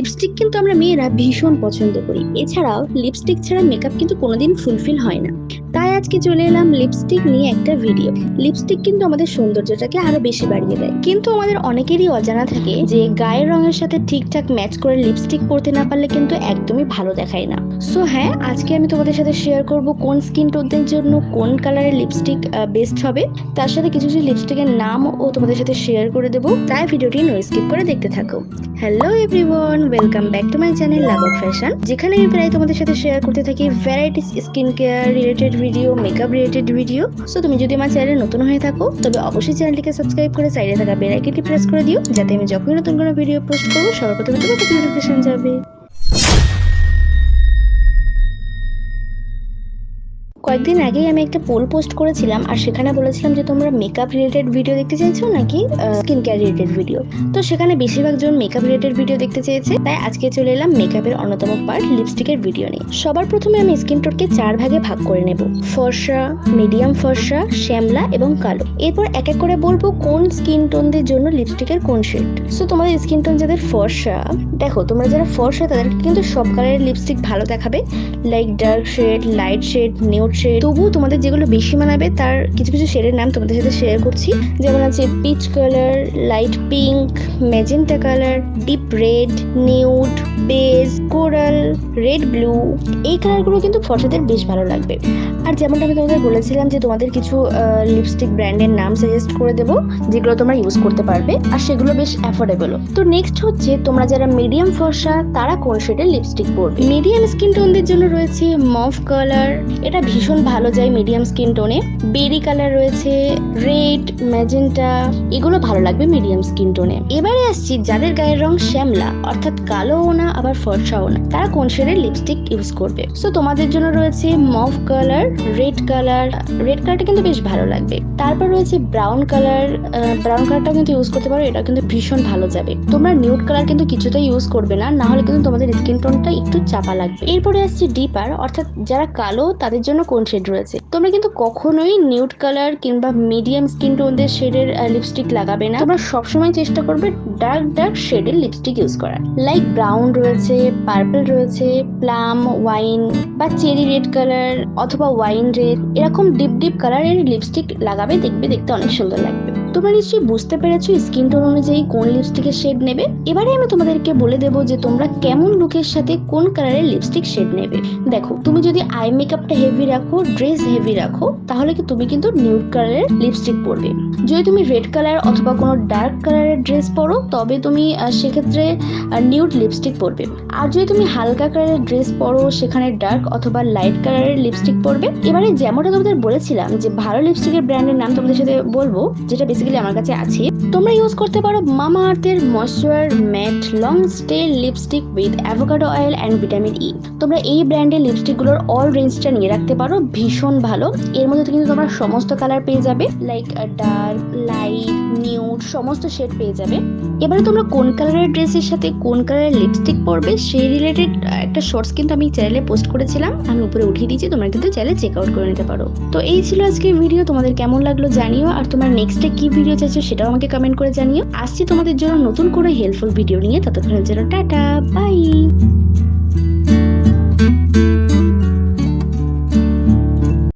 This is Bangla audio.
লিপস্টিক কিন্তু আমরা মেয়েরা ভীষণ পছন্দ করি। এছাড়াও লিপস্টিক ছাড়া মেকআপ কিন্তু কোনোদিন ফুলফিল হয় না। তাই আজকে চলে এলাম লিপস্টিক নিয়ে একটা ভিডিও লিপস্টিক কিন্তু আমাদের সৌন্দর্যটাকে আরও বেশি বাড়িয়ে দেয়। কিন্তু আমাদের অনেকেরই অজানা থাকে যে গায়ের রঙের সাথে ঠিকঠাক ম্যাচ করে লিপস্টিক পরতে না পারলে কিন্তু একদমই ভালো দেখায় না। সো হ্যাঁ আজকে আমি তোমাদের সাথে শেয়ার করব কোন স্কিন টোনদের জন্য কোন কালারের লিপস্টিক বেস্ট হবে। তার সাথে কিছু কিছু লিপস্টিকের নাম ও তোমাদের সাথে শেয়ার করে দেবো। তাই ভিডিওটি নো স্কিপ করে দেখতে থাকো। Hello everyone welcome back to my channel love of fashion যেখানে আমি প্রায় তোমাদের সাথে শেয়ার করতে থাকি varieties skin care related video makeup related video so তুমি যদি আমার চ্যানেলে নতুন হয়ে থাকো, তবে অবশ্যই চ্যানেলটিকে সাবস্ক্রাইব করে সাইডে থাকা বেল আইকনটি প্রেস করে দিও, যাতে আমি যখনই নতুন কোনো ভিডিও পোস্ট করব সর্বপ্রথমে কাছে নোটিফিকেশন যাবে। কয়েকদিন আগেই আমি একটা পোল পোস্ট করেছিলাম, আর সেখানে বলেছিলাম যে তোমরা মেকআপ রিলেটেড ভিডিও দেখতে চাইছো নাকি স্কিন কেয়ার রিলেটেড ভিডিও তো সেখানে বেশিরভাগ জন মেকআপ রিলেটেড ভিডিও দেখতে চেয়েছে। তাই আজকে চলে এলাম মেকআপের অন্যতম পার্ট লিপস্টিকের ভিডিও নিয়ে। সবার প্রথমে আমি স্কিন টোনকে চার ভাগে ভাগ করে নেব। ফর্সা মিডিয়াম ফর্সা, শ্যামলা এবং কালো। এরপর এক এক করে বলব কোন স্কিন টোনদের জন্য লিপস্টিকের কোন শেড সো তোমাদের স্কিন টোন যাদের ফর্সা, দেখো তোমরা যারা ফর্সা তাদেরকে কিন্তু সব কালারের লিপস্টিক ভালো দেখাবে। Like dark shade light shade nude shade তবু তোমাদের যেগুলো বেশি মানাবে, তার কিছু কিছু শেডের নাম তোমাদের সাথে শেয়ার করছি। যেমন আছে peach colour light pink magenta colour deep red nude beige, coral, red blue, এই কালারগুলো কিন্তু ফর্সাদের বেশ ভালো লাগবে। আর যেমনটা আমি তোমাদের বলেছিলাম যে তোমাদের কিছু লিপস্টিক ব্র্যান্ডের নাম সাজেস্ট করে দেবো, যেগুলো তোমরা ইউজ করতে পারবে, আর সেগুলো বেশ অ্যাফোর্ডেবল তো নেক্সট হচ্ছে, তোমরা যারা মিডিয়াম ফর্সা, তারা কোন শেডের লিপস্টিক পরবে? মিডিয়াম স্কিন টোনদের জন্য রয়েছে মফ কালার এটা ভীষণ ভালো যায় মিডিয়াম স্কিন টোনে বেরি কালার রয়েছে রেড ম্যাজেন্টা এগুলো ভালো লাগবে মিডিয়াম স্কিন টোনে এবারে আসছি যাদের গায়ের রং শ্যামলা, অর্থাৎ কালোও না আবার ফর্সাও না। তারা কোন শেডের লিপস্টিক ইউজ করবে? সো তোমাদের জন্য রয়েছে mauve colour red colour red কালারটা কিন্তু বেশ ভালো লাগবে। তারপর রয়েছে ব্রাউন কালার ব্রাউন কালারটা কিন্তু ইউজ করতে পারো এটা কিন্তু ভীষণ ভালো যাবে। তোমরা নিউড কালার কিন্তু কিছুতেই ইউজ করবে না না হলে কিন্তু তোমাদের স্কিন টোনটা একটু চাপা লাগবে। এরপরে আসছে ডিপার অর্থাৎ যারা কালো, তাদের জন্য কোন শেড রয়েছে? তোমরা কিন্তু কখনোই নিউড কালার কিংবা মিডিয়াম স্কিন টোনদের শেডের লিপস্টিক লাগাবে না। তোমরা সবসময় চেষ্টা করবে ডার্ক ডার্ক শেডের লিপস্টিক ইউজ করার। লাইক ব্রাউন রয়েছে পার্পল রয়েছে প্লাম ওয়াইন বা চেরি রেড কালার অথবা ওয়াইন রেড এরকম ডিপ ডিপ কালারের লিপস্টিক লাগাবে, দেখবে দেখতে অনেক সুন্দর লাগবে। তোমরা নিশ্চয়ই বুঝতে পেরেছ স্কিন টোন অনুযায়ী কোন লিপস্টিকের শেড নেবে। এবারে আমি তোমাদেরকে বলে দেবো যে তোমরা কেমন লুকের সাথে কোন কালারের লিপস্টিক শেড নেবে। দেখো, তুমি যদি আই মেকআপটা হেভি রাখো ড্রেস হেভি রাখো, তাহলে কি তুমি কিন্তু নিউড কালারের লিপস্টিক পরবে। যদি তুমি রেড কালার অথবা কোনো ডার্ক কালারের ড্রেস পরো, তবে তুমি সেক্ষেত্রে নিউড লিপস্টিক পরবে। আর যদি তুমি হালকা কালারের ড্রেস পরো, সেখানে ডার্ক অথবা লাইট কালারের লিপস্টিক পরবে। এবারে যেমনটা তোমাদের বলেছিলাম যে ভালো লিপস্টিকের ব্র্যান্ডের নাম তোমাদের সাথে বলব, যেটা বেসিক্যালি আমার কাছে আছে। তোমরা ইউজ করতে পারো মামা আর্থের moisture matte long stay lipstick with avocado oil and vitamin E তোমরা এই ব্র্যান্ডের লিপস্টিকগুলোর অল রেঞ্জটা নিয়ে রাখতে পারো, ভীষণ ভালো। এর মধ্যে কিন্তু তোমরা সমস্ত কালার পেয়ে যাবে লাইক ডার্ক লাইট নিউড সমস্ত শেড পেয়ে যাবে। এবারে তোমরা কোন কালারের ড্রেসের সাথে কোন কালারের লিপস্টিক পরবে, সেই রিলেটেড একটা শর্টস কিন্তু আমি চ্যানেলে পোস্ট করেছিলাম। আমি উপরে উঠিয়ে দিয়েছি, তোমরা কিন্তু চ্যানেলে চেক আউট করে নিতে পারো। তো এই ছিল আজকের ভিডিও তোমাদের কেমন লাগল জানিও, আর তোমার নেক্সট নেক্সটে কি ভিডিও চাইছো সেটাও আমাকে কমেন্ট করে জানিও। আসছি তোমাদের জন্য নতুন করে হেল্পফুল ভিডিও নিয়ে। ততক্ষণের জন্য টাটা বাই